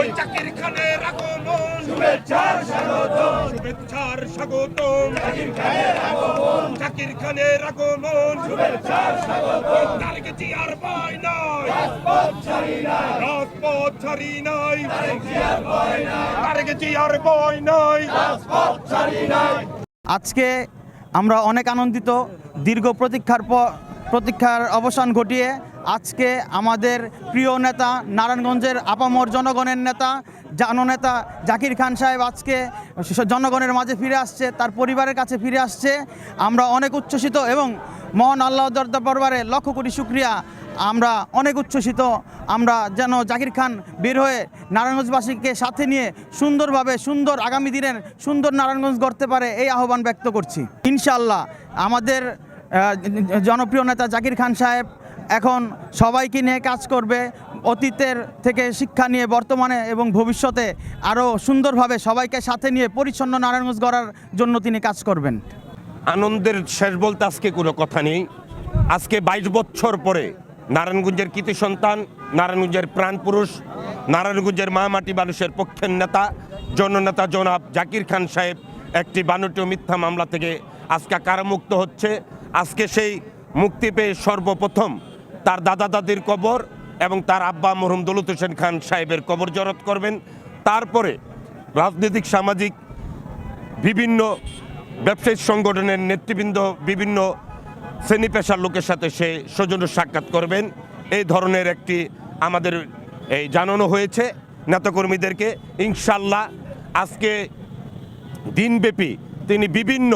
ওই জাকির খানের আগমন শুভেচ্ছার স্বাগতম। শুভেচ্ছার স্বাগতম। জাকির খানের আগমন শুভেচ্ছার স্বাগতম। তারকে জিয়ার ভয় নয় রাজপথ ছাড়ি নাই। রাজপথ ছাড়ি নাই। তারকে জিয়ার ভয় নয় আজকে আমরা অনেক আনন্দিত। দীর্ঘ প্রতীক্ষার পর প্রতীক্ষার অবসান ঘটিয়ে আজকে আমাদের প্রিয় নেতা নারায়ণগঞ্জের আপামর জনগণের নেতা, জননেতা জাকির খান সাহেব আজকে জনগণের মাঝে ফিরে আসছে, তার পরিবারের কাছে ফিরে আসছে। আমরা অনেক উচ্ছ্বসিত এবং মহান আল্লাহ দর্দা পরবারে লক্ষ কোটি শুক্রিয়া। আমরা অনেক উচ্ছ্বসিত। আমরা যেন জাকির খান বের হয়ে নারায়ণগঞ্জবাসীকে সাথে নিয়ে সুন্দরভাবে সুন্দর আগামী দিনের সুন্দর নারায়ণগঞ্জ গড়তে পারে, এই আহ্বান ব্যক্ত করছি। ইনশাল্লাহ আমাদের জনপ্রিয় নেতা জাকির খান সাহেব এখন সবাইকে নিয়ে কাজ করবে, অতীতের থেকে শিক্ষা নিয়ে বর্তমানে এবং ভবিষ্যতে আরও সুন্দরভাবে সবাইকে সাথে নিয়ে পরিচ্ছন্ন নারায়ণগঞ্জ গড়ার জন্য তিনি কাজ করবেন। আনন্দের শেষ বলতে আজকে কোনো কথা নেই। আজকে বাইশ বছর পরে নারায়ণগঞ্জের কৃতি সন্তান, নারায়ণগঞ্জের প্রাণপুরুষ নারায়ণগঞ্জের মা মাটি মানুষের পক্ষের নেতা, জননেতা জনাব জাকির খান সাহেব একটি বানটি ও মিথ্যা মামলা থেকে আজকে কারামুক্ত হচ্ছে। আজকে সেই মুক্তি পেয়ে সর্বপ্রথম তার দাদা দাদির কবর এবং তার আব্বা মরহুম দৌলত হোসেন খান সাহেবের কবর জরত করবেন। তারপরে রাজনৈতিক, সামাজিক বিভিন্ন ব্যবসায়িক সংগঠনের নেতৃবৃন্দ, বিভিন্ন শ্রেণি পেশার লোকের সাথে সে সৌজন্য সাক্ষাৎ করবেন। এই ধরনের একটি আমাদের এই জানানো হয়েছে নেতাকর্মীদেরকে। ইনশাল্লাহ আজকে দিনব্যাপী তিনি বিভিন্ন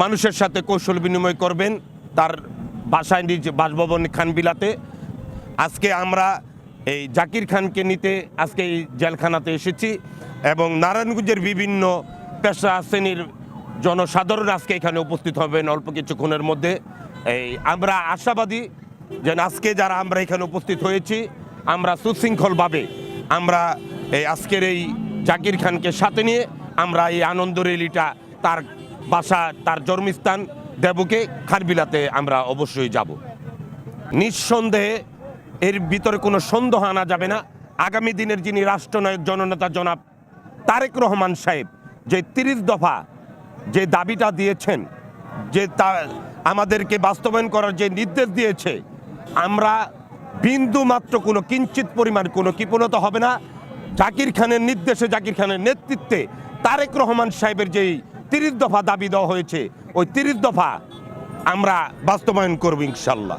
মানুষের সাথে কৌশল বিনিময় করবেন তার বাসায় নিজ বাসভবন খানবিলাতে। আজকে আমরা এই জাকির খানকে নিতে আজকে এই জেলখানাতে এসেছি এবং নারায়ণগঞ্জের বিভিন্ন পেশা শ্রেণির জনসাধারণ আজকে এখানে উপস্থিত হবেন অল্প কিছুক্ষণের মধ্যে। এই আমরা আশাবাদী যে আজকে যারা আমরা এখানে উপস্থিত হয়েছি, আমরা সুশৃঙ্খলভাবে আমরা এই আজকের এই জাকির খানকে সাথে নিয়ে আমরা এই আনন্দ রেলিটা তার বাসা, তার জন্মস্থান দেবকে খারবিলাতে আমরা অবশ্যই যাব। নিঃসন্দেহে এর ভিতরে কোনো সন্দেহ আনা যাবে না। আগামী দিনের যিনি রাষ্ট্রনায়ক জননেতা জনাব তারেক রহমান সাহেব, যে তিরিশ দফা যে দাবিটা দিয়েছেন, যে তা আমাদেরকে বাস্তবায়ন করার যে নির্দেশ দিয়েছে, আমরা বিন্দু মাত্র কোনো কিঞ্চিত পরিমাণ কোনো কৃপণতা হবে না। জাকির খানের নির্দেশে, জাকির খানের নেতৃত্বে তারেক রহমান সাহেবের যেই তিরিশ দফা দাবি দেওয়া হয়েছে। ওই তিরিশ দফা আমরা বাস্তবায়ন করব ইনশাল্লাহ।